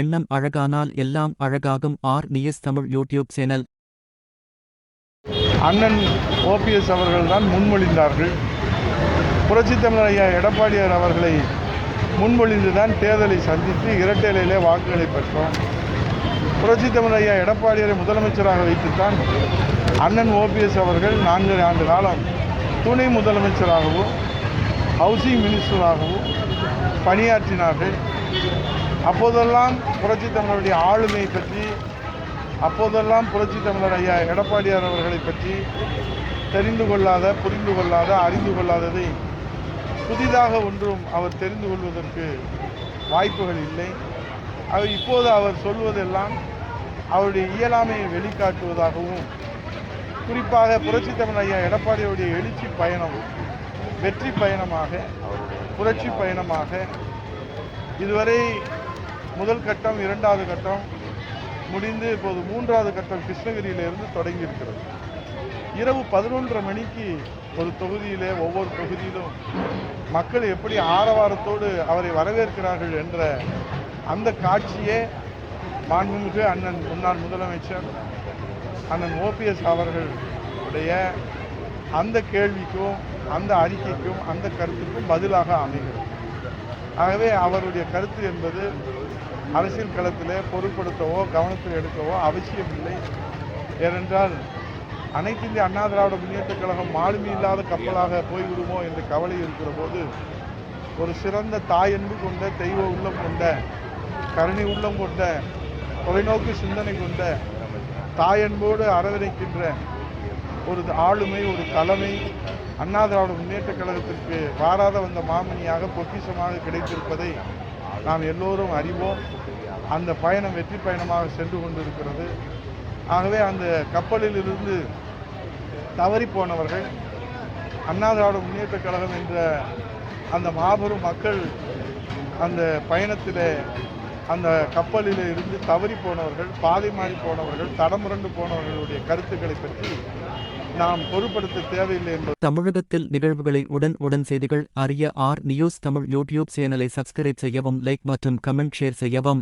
எண்ணம் அழகானால் எல்லாம் அழகாகும். R. News Tamil YouTube channel. அண்ணன் ஓபிஎஸ் அவர்கள் தான் முன்மொழிந்தார்கள். புரட்சி தமிழர் ஐயா எடப்பாடியார் அவர்களை முன்மொழிந்து தான் தேர்தலை சந்தித்து இரட்டையிலே வாக்குகளை பெற்றோம். புரட்சி தமிழர் ஐயா எடப்பாடியாரை முதலமைச்சராக வைத்துத்தான் அண்ணன் ஓபிஎஸ் அவர்கள் நான்கு ஆண்டு காலம் துணை முதலமைச்சராகவும் ஹவுசிங் மினிஸ்டராகவும் பணியாற்றினார்கள். அப்போதெல்லாம் புரட்சி தமிழருடைய ஆளுமை பற்றி அப்போதெல்லாம் புரட்சி தமிழர் ஐயா எடப்பாடியார் அவர்களை பற்றி தெரிந்து கொள்ளாத புரிந்து கொள்ளாத அறிந்து கொள்ளாததை புதிதாக ஒன்றும் அவர் தெரிந்து கொள்வதற்கு வாய்ப்புகள் இல்லை. அவர் இப்போது அவர் சொல்வதெல்லாம் அவருடைய இயலாமையை வெளிக்காட்டுவதாகவும் குறிப்பாக புரட்சி தமிழ் ஐயா எடப்பாடியுடைய எழுச்சி பயணம் வெற்றி பயணமாக புரட்சி பயணமாக இதுவரை முதல் கட்டம் இரண்டாவது கட்டம் முடிந்து இப்போது மூன்றாவது கட்டம் கிருஷ்ணகிரியிலிருந்து தொடங்கி இருக்கிறது இரவு பதினொன்றரை மணிக்கு ஒரு தொகுதியிலே ஒவ்வொரு தொகுதியிலும் மக்கள் எப்படி ஆரவாரத்தோடு அவரை வரவேற்கிறார்கள் என்ற அந்த காட்சியே மாண்புமிகு அண்ணன் முன்னாள் முதலமைச்சர் அண்ணன் ஓபிஎஸ் அவர்களுடைய அந்த கேள்விக்கும் அந்த அறிக்கைக்கும் அந்த கருத்துக்கும் பதிலாக அமைகிறது. ஆகவே அவருடைய கருத்து என்பது அரசியல் களத்திலே பொருட்படுத்தவோ கவனத்தில் எடுக்கவோ அவசியமில்லை. ஏனென்றால் அனைத்து இந்திய அண்ணா திராவிட முன்னேற்ற கழகம் மாலுமி இல்லாத கப்பலாக போய்விடுமோ என்ற கவலை இருக்கிற போது ஒரு சிறந்த தாயன்பு கொண்ட தெய்வ உள்ளம் கொண்ட கருணை உள்ளம் கொண்ட தொலைநோக்கு சிந்தனை கொண்ட தாயன்போடு அரவணைக்கின்ற ஒரு ஆளுமை ஒரு தலைமை அண்ணா திராவிட முன்னேற்றக் கழகத்திற்கு வாராத வந்த மாமணியாக பொக்கிஷமாக கிடைத்திருப்பதை நாம் எல்லோரும் அறிவோம். அந்த பயணம் வெற்றி பயணமாக சென்று கொண்டிருக்கிறது. ஆகவே அந்த கப்பலில் இருந்து தவறி போனவர்கள் அண்ணா திராவிட முன்னேற்றக் கழகம் என்ற அந்த மாபெரும் மக்கள் அந்த பயணத்தில் அந்த கப்பலில் இருந்து தவறி போனவர்கள் பாதை மாறி போனவர்கள் தடமுரண்டு போனவர்களுடைய கருத்துக்களை பற்றி நாம் பொருட்படுத்த தேவையில்லை என்பது தமிழகத்தில் நிகழ்வுகளை உடன் உடன் செய்திகள் அறிய ஆர் நியூஸ் தமிழ் யூடியூப் சேனலை சப்ஸ்கிரைப் செய்யவும் லைக் மற்றும் கமெண்ட் ஷேர் செய்யவும்.